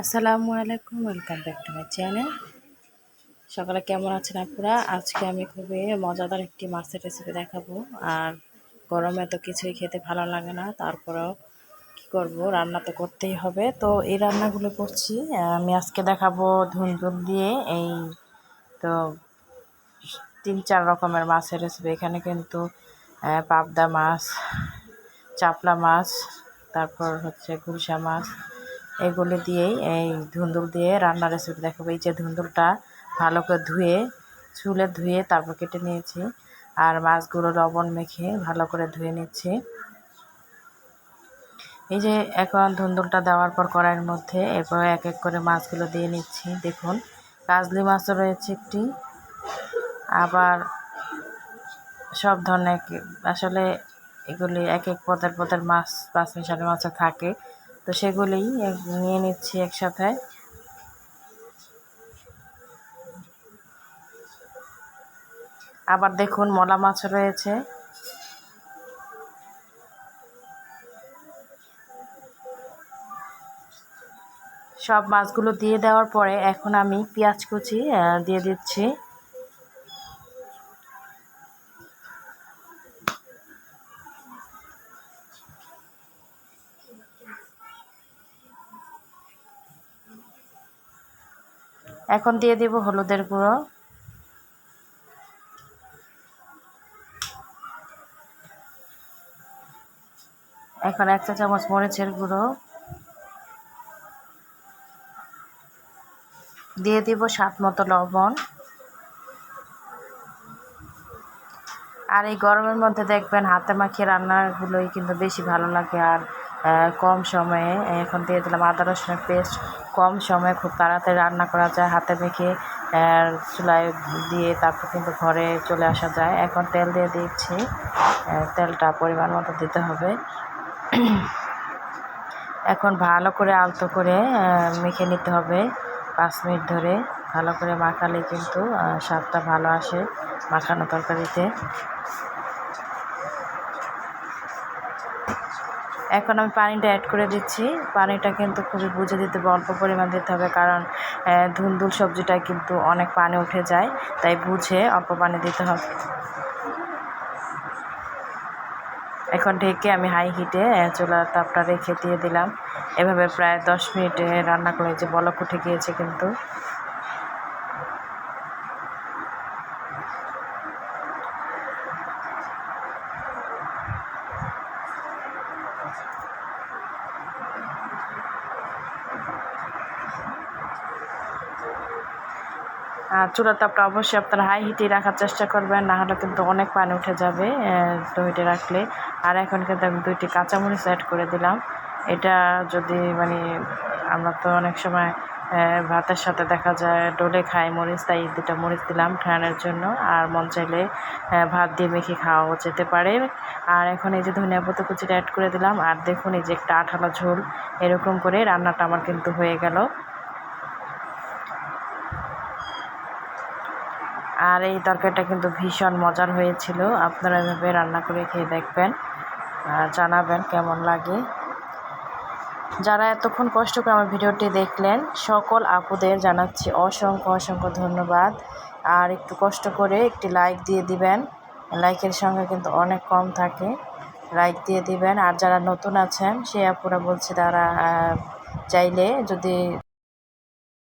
আসসালামু আলাইকুম, welcome back to my channel. সকালে কেমন আছেন আপনারা আজকে আমি খুবই মজাদার একটি মাছের রেসিপি দেখাবো। আর গরমে তো কিছুই খেতে ভালো লাগে না, তারপরেও কি করব? রান্না তো করতেই হবে। তো এই রান্নাগুলো করছি। আমি আজকে দেখাবো ধুন্দুল দিয়ে এই তো তিন চার রকমের মাছের রেসিপি এখানে কিন্তু পাবদা মাছ, চাপলা মাছ, তারপর হচ্ছে গুলশা মাছ এগুলি দিয়েই, এই ধুন্দুল দিয়ে রান্নার রেসিপি দেখাবো। এই যে ধুন্দুলটা ভালো করে ধুয়ে, চুলে ধুয়ে তারপর কেটে নিয়েছি। আর মাছগুলো লবণ মেখে ভালো করে ধুয়ে নিচ্ছি। এই যে এখন ধুন্দুলটা দেওয়ার পর কড়াইয়ের মধ্যে এরপর এক এক করে মাছগুলো দিয়ে নিচ্ছি। দেখুন, কাজলি মাছও রয়েছে একটি। আবার সব ধরনের আসলে এগুলি এক এক পদের পদের মাছ, পাঁচ মিশালি মাছও থাকে। তো সেগুলি নিয়ে নিচ্ছি একসাথে। আবার দেখুন মলা মাছ রয়েছে। সব মাছগুলো দিয়ে দেওয়ার পরে এখন আমি পেঁয়াজ কুচি দিয়ে দিচ্ছি। এখন দিয়ে দিব হলুদের গুঁড়ো। এখন এক চা চামচ মরিচের গুঁড়ো। দিয়ে দিব স্বাদ মতো লবণ। আর এই গরমের মধ্যে দেখবেন হাতে মাখিয়ে রান্নাগুলোই কিন্তু বেশি ভালো লাগে আর কম সময়ে। এখন দিয়ে দিলাম আদা রসুনের পেস্ট। কম সময়ে খুব তাড়াতাড়ি রান্না করা যায়, হাতে মেখে চুলায় দিয়ে তারপর কিন্তু ঘরে চলে আসা যায়। এখন তেল দিয়ে দিচ্ছি। তেলটা পরিমাণ মতো দিতে হবে। এখন ভালো করে আলতো করে মেখে নিতে হবে পাঁচ মিনিট ধরে। ভালো করে মাখালে কিন্তু স্বাদটা ভালো আসে মাখানো তরকারিতে। এখন আমি পানিটা অ্যাড করে দিচ্ছি। পানিটা কিন্তু খুবই বুঝে দিতে হবে, অল্প পরিমাণ দিতে হবে কারণ ধুন্দুল সবজিটা কিন্তু অনেক পানি উঠে যায়, তাই বুঝে অল্প পানি দিতে হবে। এখন ঢেকে আমি হাই হিটে চুলার তাপটা রেখে দিয়ে দিলাম। এভাবে প্রায় দশ মিনিটে রান্না করে যে বলক উঠে গিয়েছে কিন্তু। চুলার তাপটা অবশ্যই আপনারা হাই হিটে রাখার চেষ্টা করবেন না হলে কিন্তু অনেক পানি উঠে যাবে লো হিটে রাখলে। আর এখন কিন্তু আমি দুইটি কাঁচামরিচ অ্যাড করে দিলাম। এটা যদি মানে আমরা তো অনেক সময় ভাতের সাথে দেখা যায় ডোলে খাই মরিচ, তাই দুটা মরিচ দিলাম ঠান্ডার জন্য। আর মন চাইলে ভাত দিয়ে মেখে খাওয়াও যেতে পারে। আর এখন এই যে ধনিয়া পত্র কুচিটা অ্যাড করে দিলাম। আর দেখুন এই যে একটা আঠালো ঝোল, এরকম করে রান্নাটা আমার কিন্তু হয়ে গেল। আর এই তরকারিটা কিন্তু ভীষণ মজার হয়েছিল। আপনারা এভাবে রান্না করে খেয়ে দেখবেন আর জানাবেন কেমন লাগে। যারা এতক্ষণ কষ্ট করে আমার ভিডিওটি দেখলেন, সকল আপুদের জানাচ্ছি অসংখ্য অসংখ্য ধন্যবাদ। আর একটু কষ্ট করে একটি লাইক দিয়ে দিবেন। লাইকের সঙ্গে কিন্তু অনেক কম থাকে। লাইক দিয়ে দিবেন। আর যারা নতুন আছেন সে আপুরা বলছে তারা চাইলে যদি